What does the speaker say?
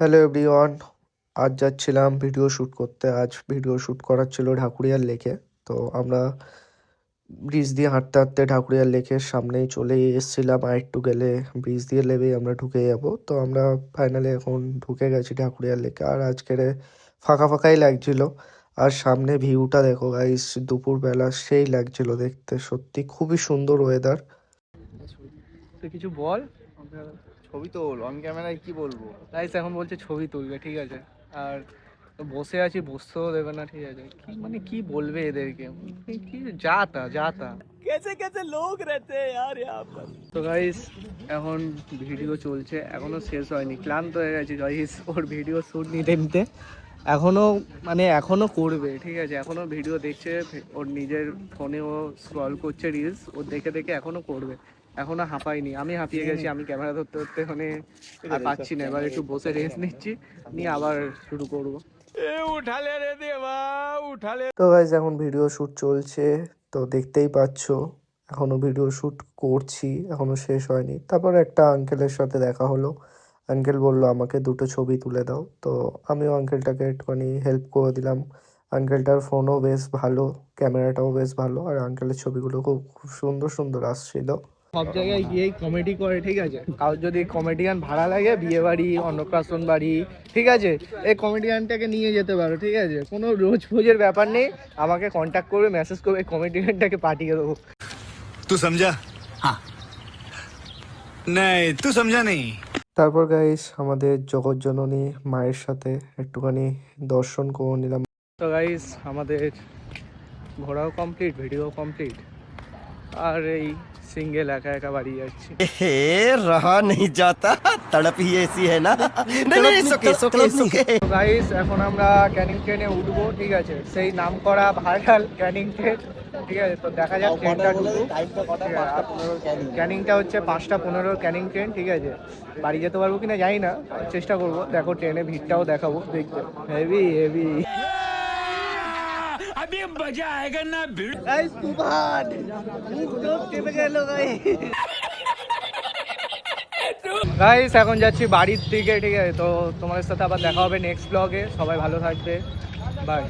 Hello everyone আজ যাচ্ছিলাম video shoot করতে। আজ ভিডিও শ্যুট করার ছিল ঢাকুরিয়ার লেকে। তো আমরা ব্রিজ দিয়ে হাঁটতে হাঁটতে ঢাকুরিয়ার লেকের সামনেই চলে এসেছিলাম। আর একটু গেলে ব্রিজ দিয়ে নেবেই আমরা ঢুকে যাব। তো আমরা ফাইনালি এখন ঢুকে গেছি ঢাকুরিয়ার লেকে। আর আজকের ফাঁকা ফাঁকাই লাগছিল। আর সামনে ভিউটা দেখো গাইস দুপুরবেলা সেই লাগছিল দেখতে। সত্যি খুবই সুন্দর ওয়েদার কিছু বল? ছবি তো অন ক্যামেরায় কি বলবো গাইস এখন বলছে ছবি তুলবে ঠিক আছে আর বসে আছি বসতেও দেবে না ঠিক আছে কি মানে কি বলবে এদেরকে কি যা তা যা তা कैसे कैसे लोग रहते हैं यार यहाँ पर তো গাইস এখন ভিডিও চলছে এখনো শেষ হয়নি ক্লান্ত হয়ে গেছি গাইস ওর ভিডিও শ্যুট নিতে নিতে এখনো মানে এখনো করবে ঠিক আছে এখনো ভিডিও দেখছে ওর নিজের ফোনে ও স্ক্রল করছে রিলস ও দেখে দেখে এখনো করবে এখনও হাঁপাইনি। আমি হাঁপিয়ে গেছি আমি ক্যামেরা ধরতে ধরতে এখানে আর পাচ্ছি না। এবার একটু বসে রেস্ট নিচ্ছি নিয়ে আবার শুরু করব। উঠালে উঠালে। তো গাইজ এখন ভিডিও শ্যুট চলছে তো দেখতেই পাচ্ছ এখনও ভিডিও শ্যুট করছি এখনও শেষ হয়নি। তারপর একটা আঙ্কেলের সাথে দেখা হলো। আঙ্কেল বলল আমাকে দুটো ছবি তুলে দাও। তো আমিও আঙ্কেলটাকে একটুখানি হেল্প করে দিলাম। আঙ্কেলটার ফোনও বেশ ভালো ক্যামেরাটাও বেশ ভালো আর আঙ্কেলের ছবিগুলো খুব খুব সুন্দর সুন্দর আসছিল। সব জায়গায় গিয়েই কমেডি করে ঠিক আছে? কারোর যদি কমেডিয়ান ভাড়া লাগে বিয়ে বাড়ি অন্নপ্রাশন বাড়ি ঠিক আছে? এই কমেডিয়ানটাকে নিয়ে যেতে পারো ঠিক আছে? কোনো রোজ ফোজের ব্যাপার নেই। আমাকে কন্ট্যাক্ট করবে মেসেজ করবে কমেডিয়ানটাকে পাঠিয়ে দেবো। তুই সমঝা হ্যাঁ নাই তুই সমঝা নেই তারপর গাইস আমাদের জগৎ জননী মায়ের সাথে একটুখানি দর্শন করে নিলাম। তো গাইস আমাদের ঘোরাও কমপ্লিট ভিডিও কমপ্লিট আর এই সিঙ্গেল একা একা বাড়ি যাচ্ছি। হে রহা নেই যাতা তড়প হি এসি হ্যায় না? না না গাইস এখন আমরা ক্যানিং ট্রেনে উঠবো ঠিক আছে? সেই নামকরা ভাইরাল ক্যানিং ট্রেন ঠিক আছে? তো দেখা যাক ট্রেনটা ক্যানিংটা হচ্ছে পাঁচটা পনেরো ক্যানিং ট্রেন ঠিক আছে? বাড়ি যেতে পারব কিনা জানি না চেষ্টা করব। দেখো ট্রেনে ভিড়টাও দেখাবো দেখবে হেভি হেভি अभी मजा आएगा ना भिड़ গাইস তুফান চেপে গেল গাইস এখন যাচ্ছি বাড়ির দিকে ঠিক আছে তো তোমাদের সাথে আবার দেখা হবে নেক্সট ব্লগে সবাই ভালো থাকবে বাই